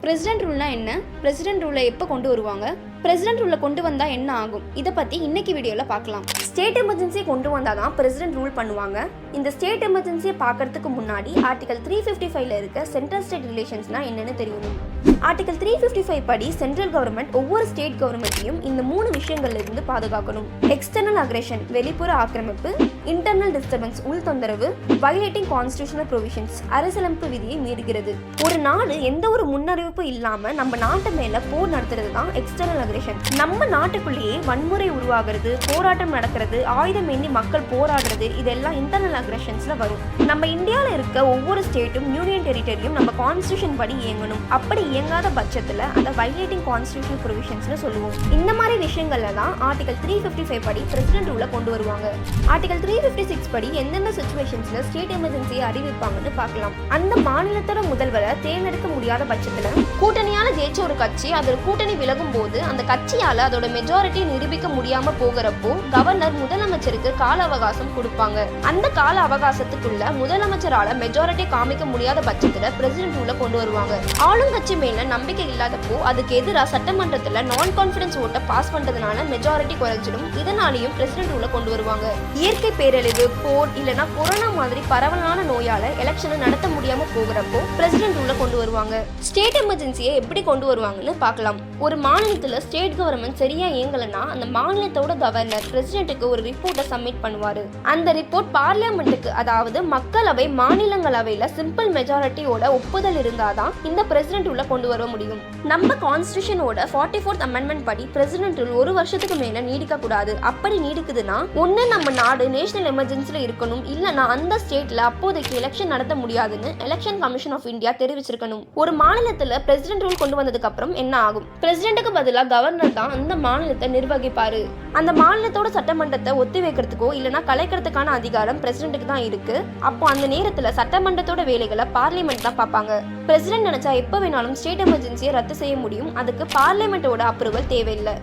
President ரூல்னால் என்ன? President ரூலை எப்போ கொண்டு வருவாங்க? பிரசிடென்ட் ரூலை கொண்டு வந்தால் என்ன ஆகும்? இதை பற்றி இன்னைக்கு வீடியோவில் பார்க்கலாம். ஸ்டேட் எமர்ஜென்சியை கொண்டு வந்தால் தான் பிரசிடென்ட் ரூல் பண்ணுவாங்க. இந்த ஸ்டேட் எமர்ஜென்சியை பார்க்கறதுக்கு முன்னாடி ஆர்டிகல் த்ரீ ஃபிஃப்டி ஃபைவ்ல இருக்க சென்ட்ரல் ஸ்டேட் ரிலேஷன்ஸ்னா என்னென்னு தெரியணும் ஆர்டிகல் த்ரீ ஃபிஃப்டி ஃபைவ் படி சென்ட்ரல் கவர்மெண்ட் ஒவ்வொரு ஸ்டேட் கவர்மெண்ட்டையும் இந்த மூணு விஷயங்கள்ல இருந்து பாதுகாக்கணும். எக்ஸ்டர்னல் அக்ரேஷன் வெளிப்புற ஆக்கிரமிப்பு இன்டர்னல் டிஸ்டர்பன்ஸ் உள் தொந்தரவு வயலேட்டிங் கான்ஸ்டியூஷனல் ப்ரொவிஷன்ஸ் அரசியலமைப்பு விதியை மீறுகிறது. ஒரு நாடு எந்த ஒரு முன்னறிவிப்பு இல்லாமல் நம்ம நாட்டு மேல போர் நடத்துறது தான் எக்ஸ்டர்னல் அக்ரேஷன் நம்ம நாட்டுக்குள்ளேயே வன்முறை உருவாகிறது போராட்டம் நடக்கிறது ஆயுதம் ஏந்தி மக்கள் போராடுறது இதெல்லாம் இன்டர்னல் அக்ரஷன்ஸ்ல வரும். நம்ம இந்தியாவில் இருக்க ஒவ்வொரு ஸ்டேட்டும் யூனியன் டெரிட்டரியும் நம்ம கான்ஸ்டியூஷன் படி இயங்கணும். அப்படி இயங்காத பட்சத்தில் அந்த வைலேட்டிங் கான்ஸ்டியூஷன் ப்ரொவிஷன்ஸ்னு சொல்லுவோம். இந்த மாதிரி விஷயங்கள்ல தான் ஆர்டிகல் த்ரீ ஃபிஃப்டி ஃபைவ் படி பிரசிடென்ட் ரூலை கொண்டு வருவாங்க. ஆர்டிகல் த்ரீ ஃபிஃப்டி சிக்ஸ் படி எந்தெந்த சுச்சுவேஷன்ஸ்ல ஸ்டேட் எமர்ஜென்சியை அறிவிப்பாங்கன்னு பார்க்கலாம். அந்த மாநிலத்தோட முதல்வரை தேர்ந்தெடுக்க முடியாத பட்சத்தில் கூட்டணியால ஜெயிச்ச ஒரு கட்சி அதில் கூட்டணி விலகும் போது அந்த அந்த கட்சியால அதோட மெஜாரிட்டி நிரூபிக்க முடியாம போகிறப்போ கவர்னர் முதலமைச்சருக்கு கால அவகாசம் கொடுப்பாங்க. அந்த கால அவகாசத்துக்குள்ள முதலமைச்சரால மெஜாரிட்டி காமிக்க முடியாத பட்சத்துல பிரசிடென்ட் ரூல கொண்டு வருவாங்க. ஆளுங்கட்சி மேல நம்பிக்கை இல்லாதப்போ அதுக்கு எதிராக சட்டமன்றத்துல நான் கான்ஃபிடன்ஸ் ஓட்டை பாஸ் பண்றதுனால மெஜாரிட்டி குறைஞ்சிடும் இதனாலையும் பிரசிடென்ட் ரூல கொண்டு வருவாங்க. இயற்கை பேரழிவு போர் இல்லனா கொரோனா மாதிரி பரவலான நோயால எலெக்ஷனை நடத்த முடியாம போகிறப்போ பிரசிடென்ட் ரூல கொண்டு வருவாங்க. ஸ்டேட் எமர்ஜென்சியை எப்படி கொண்டு வருவாங்கன்னு பார்க்கலாம். ஒரு மாநிலத்துல ஸ்டேட் கவர்மெண்ட் சரியா இயங்கலைன்னா அந்த மாநிலத்தோட கவர்னர் பிரசிடென்ட்டுக்கு ஒரு ரிப்போர்ட்டை சப்மிட் பண்ணுவாரு. அந்த ரிப்போர்ட் பார்லிமெண்ட்டுக்கு அதாவது மக்களவை மாநிலங்களவையில சிம்பிள் மெஜாரிட்டியோட ஒப்புதல் இருந்தாதான் இந்த பிரசிடென்ட் உள்ள கொண்டு வர முடியும். நம்ம கான்ஸ்டியூஷனோட ஃபார்ட்டி ஃபோர்த் அமெண்ட்மெண்ட் படி பிரசிடென்ட் ரூல் ஒரு வருஷத்துக்கு மேல நீடிக்க கூடாது. அப்படி நீடிக்குதுன்னா ஒன்று நம்ம நாடு நேஷனல் எமர்ஜென்சில இருக்கணும் இல்லனா அந்த ஸ்டேட்ல அப்போதைக்கு எலெக்ஷன் நடத்த முடியாதுன்னு எலெக்ஷன் கமிஷன் ஆஃப் இந்தியா தெரிவிச்சிருக்கணும். ஒரு மாநிலத்துல பிரசிடென்ட் ரூல் கொண்டு வந்ததுக்கு அப்புறம் என்ன ஆகும்? பிரசிடென்ட்டுக்கு பதிலாக கவர்னர் தான் அந்த மாநிலத்தை நிர்வகிப்பார். அந்த மாநிலத்தோட சட்டமன்றத்தை ஒத்தி வைக்கிறதுக்கோ இல்லைனா கலைக்கிறதுக்கான அதிகாரம் பிரசிடென்ட்டுக்கு தான் இருக்கு. அப்போ அந்த நேரத்தில் சட்டமன்றத்தோட வேலைகளை பார்லிமெண்ட் தான் பார்ப்பாங்க. பிரசிடென்ட் நினைச்சா எப்போ வேணாலும் ஸ்டேட் எமர்ஜென்சியை ரத்து செய்ய முடியும். அதுக்கு பார்லிமெண்ட்டோட அப்ரூவல் தேவையில்லை.